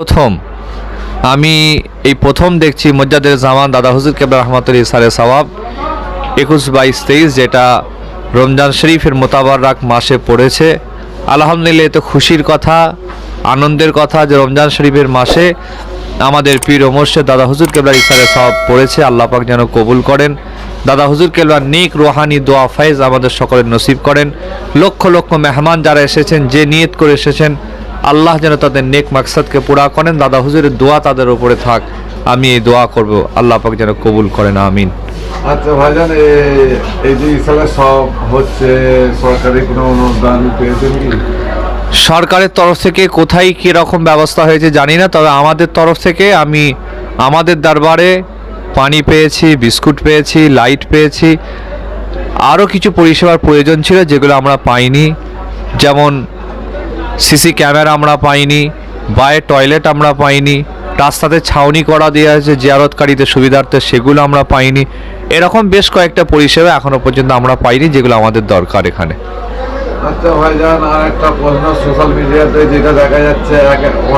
প্রথম। আমি এই প্রথম দেখছি মজ্জাদের জামান দাদা হুজুর কেবলা রহমতুল ইসারে সওয়াব। একুশ বাইশ তেইশ যেটা রমজান শরীফের মোতাবারক মাসে পড়েছে। আলহামদুলিল্লাহ, এ তো খুশির কথা, আনন্দের কথা যে রমজান শরীফের মাসে আমাদের পীর মোর্শেদ দাদা হুজুর কেবলার ইসারে সওয়াব পড়েছে। আল্লাহ পাক যেন কবুল করেন। দাদা হুজুর কেবলার নিক রোহানি, দোয়া ফাইজ আমাদের সকলের নসিব করেন। লক্ষ লক্ষ মেহমান যারা এসেছেন, যে নিয়ত করে এসেছেন আল্লাহ যেন তাদের নেক মাকসাদকে পুরা করেন। দাদা হুজুরের দোয়া তাদের উপরে থাক। আমি এই দোয়া করব। আল্লাহ পাক যেন কবুল করেন আমিন। আচ্ছা ভাইজান এই যে ইসালে সব হচ্ছে সরকারি কোনো অনুদান পেয়েছেন কি সরকারের তরফ থেকে কোথায় কী রকম ব্যবস্থা হয়েছে জানি না তবে আমাদের তরফ থেকে আমি আমাদের দরবারে পানি পেয়েছি বিস্কুট পেয়েছি লাইট পেয়েছি। আরও কিছু পরিষেবার প্রয়োজন ছিল যেগুলো আমরা পাইনি। যেমন সিসি ক্যামেরা আমরা পাইনি বায়ে টয়লেট আমরা পাইনি রাস্তাতে ছাউনি করা দেওয়া আছে জিয়ারতকারীদের সুবিধার্থে সেগুলো আমরা পাইনি। এরকম বেশ কয়েকটা পরিষেবা এখনও পর্যন্ত আমরা পাইনি যেগুলো আমাদের দরকার এখানে। আচ্ছা ভাইজান আর একটা প্রশ্ন সোশ্যাল মিডিয়াতে যেটা দেখা যাচ্ছে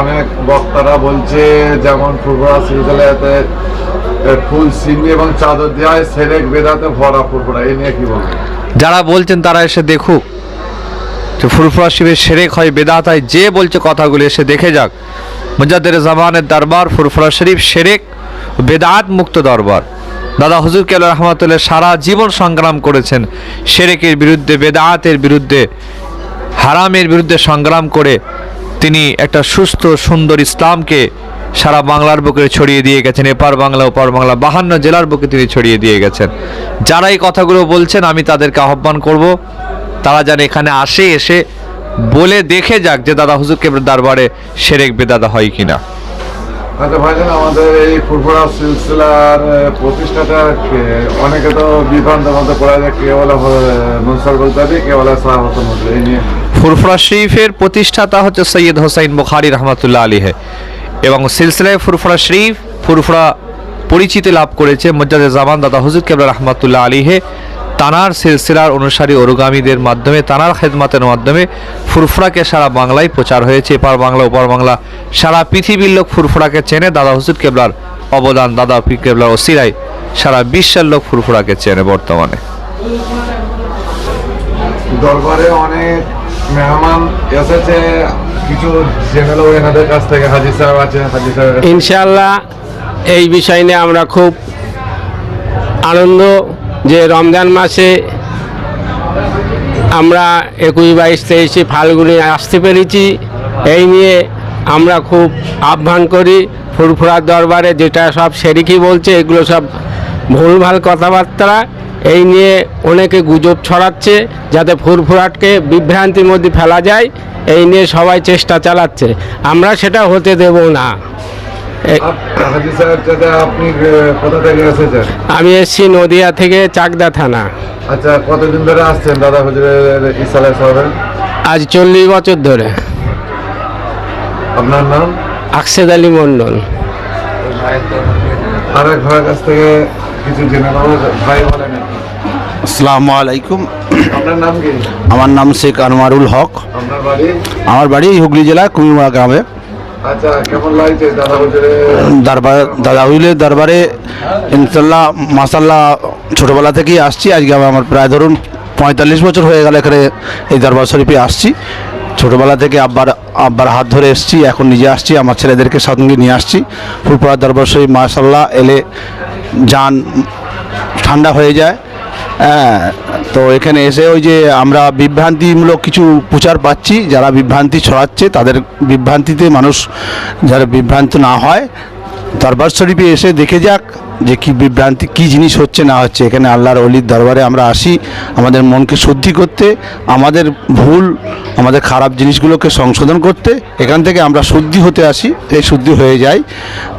অনেক বক্তারা বলছে যেমন ফুরফুরা সিলসিলাতে ফুল সিন্নি এবং চাদর দেওয়া হয় সেরেক বেদাতে ভরা ফুরফুরা এই নিয়ে কি বলবেন? যারা বলছেন তারা এসে দেখুক। যে ফুরফুরা শিবের সেরেক হয় বেদাত হয় যে বলছে কথাগুলি এসে দেখে যাক। মুজাদ্দের জামানের দরবার ফুরফুরা শরীফ, সেরেক ও বেদাত মুক্ত দরবার। দাদা হুজুর কেল রহমতুল্লাহ সারা জীবন সংগ্রাম করেছেন, সেরেকের বিরুদ্ধে, বেদাতের বিরুদ্ধে, হারামের বিরুদ্ধে সংগ্রাম করে তিনি একটা সুস্থ, সুন্দর ইসলামকে সারা বাংলার বুকে ছড়িয়ে দিয়ে গেছেন, এপার বাংলা, ওপার বাংলা, বাহান্ন জেলার বুকে তিনি ছড়িয়ে দিয়ে গেছেন। যারা এই কথাগুলো বলছেন, আমি তাদেরকে আহ্বান করব তারা যেন এখানে আসে এসে বলে দেখে যাক যে দাদা হুজুর কেবল দরবারে সেরেক বেদাদা হয় কিনা। আচ্ছা ভাইজান আমাদের এই ফুরফুরা সিলসিলার প্রতিষ্ঠাটা অনেকে তো বিভ্রান্ত মধ্যে পড়া যায় কে বলে নুসর বলতাবি কে সাহাবত মধ্যে এই নিয়ে। ফুরফুরা শরীফের প্রতিষ্ঠাতা হচ্ছে সৈয়দ হোসাইন বুখারি রহমতুল্লাহ আলীহে এবং সিলসিলায় ফুরফুরা শরীফ ফুরফুরা পরিচিতি লাভ করেছে মজ্জাদে জামান দাদা হুজুর কেবলা রহমতুল্লাহ আলীহে তানার সিলসিলার অনুসারী অনুগামীদের মাধ্যমে তানার খেদমাতের মাধ্যমে ফুরফুরাকে সারা বাংলায় প্রচার হয়েছে। এপার বাংলা ওপার বাংলা। সারা পৃথিবীর লোক ফুরফুরাকে চেনে। দাদা হুজুর কেবলার অবদান দাদা পীর কেবলার ওসিরায় সারা বিশ্বের লোক ফুরফুরাকে চেনে বর্তমানে। দরবারে অনেক মেহমান এসেছে। কিছু জেনে নেব এনাদের কাছ থেকে। হাজি সাহেব আছে হাজি সাহেব। ইনশাল্লাহ এই বিষয় নিয়ে আমরা খুব আনন্দ যে রমজান মাসে আমরা একুশ বাইশ তেইশে ফাল্গুনে আসতে পেরেছি, এই নিয়ে আমরা খুব আহ্বান করি ফুরফুরার দরবারে, যেটা সব সেরিকি বলছে, এগুলো সব ভুলভাল কথাবার্তা। এই নিয়ে অনেকে গুজব ছড়াচ্ছে যাতে ফুরফুরাটকে বিভ্রান্তির মধ্যে ফেলা যায়, এই নিয়ে সবাই চেষ্টা চালাচ্ছে। আমরা সেটা হতে দেব না। আমি এসছি নদিয়া থেকে চাকদা থানা। আচ্ছা কতদিন ধরে আসছেন দাদা হুজুরের ইসালে সাহেবের? আজ চল্লিশ বছর ধরে। আপনার নাম? আকসেদ আলী মন্ডল আরেক ভাইয়ের কাছ থেকে কিছু জেনে নেব ভাই বলেন আসসালামু আলাইকুম। আপনার নাম কি? আমার নাম শেখ আনোয়ারুল হক। আপনার বাড়ি? আমার বাড়ি হুগলি জেলা কুমিরমারা গ্রামে। আচ্ছা দরবার দাদা হুইলের দরবারে ইনশাল্লাহ মাসাল্লাহ ছোটোবেলা থেকেই আসছি। আজকে আমার প্রায় ধরুন পঁয়তাল্লিশ বছর হয়ে গেল এখানে এই দরবার শরীফে আসছি। ছোটোবেলা থেকে আব্বার আব্বার হাত ধরে এসছি, এখন নিজে আসছি, আমার ছেলেদেরকে সঙ্গে নিয়ে আসছি। ফুলপুরা দরবার শরীফ মাসাল্লাহ এলে যান ঠান্ডা হয়ে যায়। হ্যাঁ তো এখানে এসে ওই যে আমরা বিভ্রান্তিমূলক কিছু প্রচার পাচ্ছি, যারা বিভ্রান্তি ছড়াচ্ছে, তাদের বিভ্রান্তিতে মানুষ যারা বিভ্রান্ত না হয়, দরবার শরীফে এসে দেখে যাক যে কি বিভ্রান্তি, কি জিনিস হচ্ছে, না হচ্ছে, এখানে আল্লাহর অলির দরবারে আমরা আসি, আমাদের মনকে শুদ্ধি করতে, আমাদের ভুল, আমাদের খারাপ জিনিসগুলোকে সংশোধন করতে, এখান থেকে আমরা শুদ্ধি হতে আসি, এই শুদ্ধি হয়ে যায়।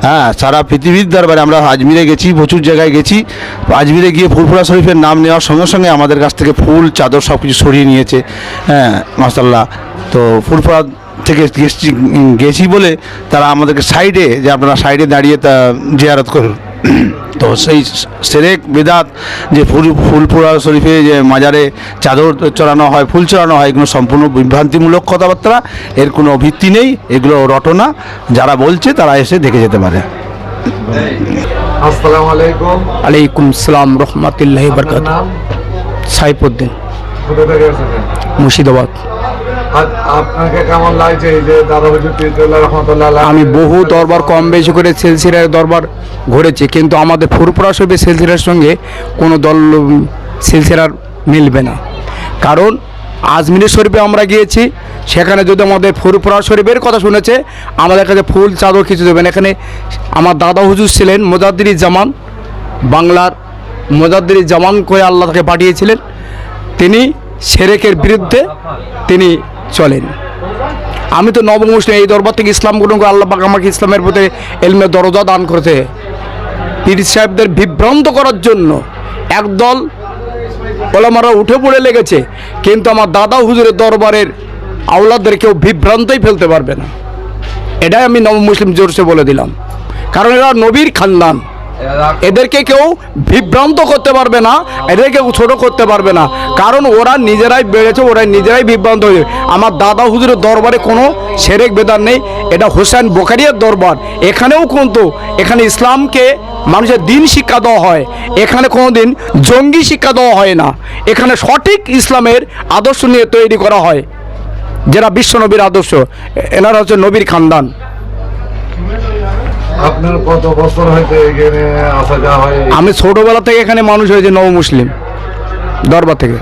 হ্যাঁ সারা পৃথিবীর দরবারে আমরা আজমিরে গেছি, প্রচুর জায়গায় গেছি, আজমিরে গিয়ে ফুলফুরা শরীফের নাম নেওয়ার সঙ্গে সঙ্গে আমাদের কাছ থেকে ফুল, চাদর সব কিছু সরিয়ে নিয়েছে। হ্যাঁ মাসাল্লাহ তো ফুলফুরা থেকে গেছি গেছি বলে তারা আমাদেরকে সাইডে, যে আপনারা সাইডে দাঁড়িয়ে তা জিয়ারত করুন। তো সেই সেরেক বেদাত যে ফুল ফুলপুরা শরীফে যে মাজারে চাদর চড়ানো হয় ফুল চড়ানো হয় এগুলো সম্পূর্ণ বিভ্রান্তিমূলক কথাবার্তা। এর কোনো ভিত্তি নেই এগুলো রটনা। যারা বলছে তারা এসে দেখে যেতে পারে। আসসালামু আলাইকুম। আলাইকুম সালাম রহমতুল্লাহ সাইফুদ্দিন। মুর্শিদাবাদ। আমি বহু দরবার কম বেশি করে সেলসিরার দরবার ঘুরেছি কিন্তু আমাদের ফুরপুরা শরীফের সেলসিরার সঙ্গে কোনো দল উম, সিলসিলার মিলবে না। কারণ আজমির শরীফে আমরা গিয়েছি সেখানে যদি আমাদের ফুরপুরা শরীফের কথা শুনেছে আমাদের কাছে ফুল চাদর কিছু দেবেন। এখানে আমার দাদা হুজুর ছিলেন মোজাদ্দির জামান বাংলার মোজাদ্দির জামান করে আল্লাহ তাকে পাঠিয়েছিলেন। তিনি সেরেকের বিরুদ্ধে তিনি চলেন। আমি তো নব মুসলিম, এই দরবার থেকে ইসলাম গ্রহণ করে আল্লাহ আমাকে ইসলামের প্রতি এলমে দরজা দান করেছে। পীর সাহেবদের বিভ্রান্ত করার জন্য একদল ওলামারা উঠে পড়ে লেগেছে, কিন্তু আমার দাদা হুজুরের দরবারের আওলাদের কেউ বিভ্রান্তই ফেলতে পারবে না। এটাই আমি নব মুসলিম জোরসে বলে দিলাম। কারণ এরা নবীর খানদান। এদেরকে কেউ বিভ্রান্ত করতে পারবে না, এদেরকে ছোট করতে পারবে না। কারণ ওরা নিজেরাই বেড়েছে, ওরা নিজেরাই বিভ্রান্ত হয়েছে আমার দাদা হুজুরের দরবারে কোনো সেরেক বেদার নেই, এটা হোসেন বোখারিয়ার দরবার। এখানেও কিন্তু, এখানে ইসলামকে মানুষের দিন শিক্ষা দেওয়া হয়, এখানে কোনো দিন জঙ্গি শিক্ষা দেওয়া হয় না। এখানে সঠিক ইসলামের আদর্শ নিয়ে তৈরি করা হয় যারা বিশ্বনবীর আদর্শ। এনারা হচ্ছে নবীর খানদান। আপনার কত বছর হয়েছে এখানে আসা যাওয়া হয়? আমি ছোটবেলা থেকে এখানে মানুষ হয়েছে নব মুসলিম দরবার থেকে।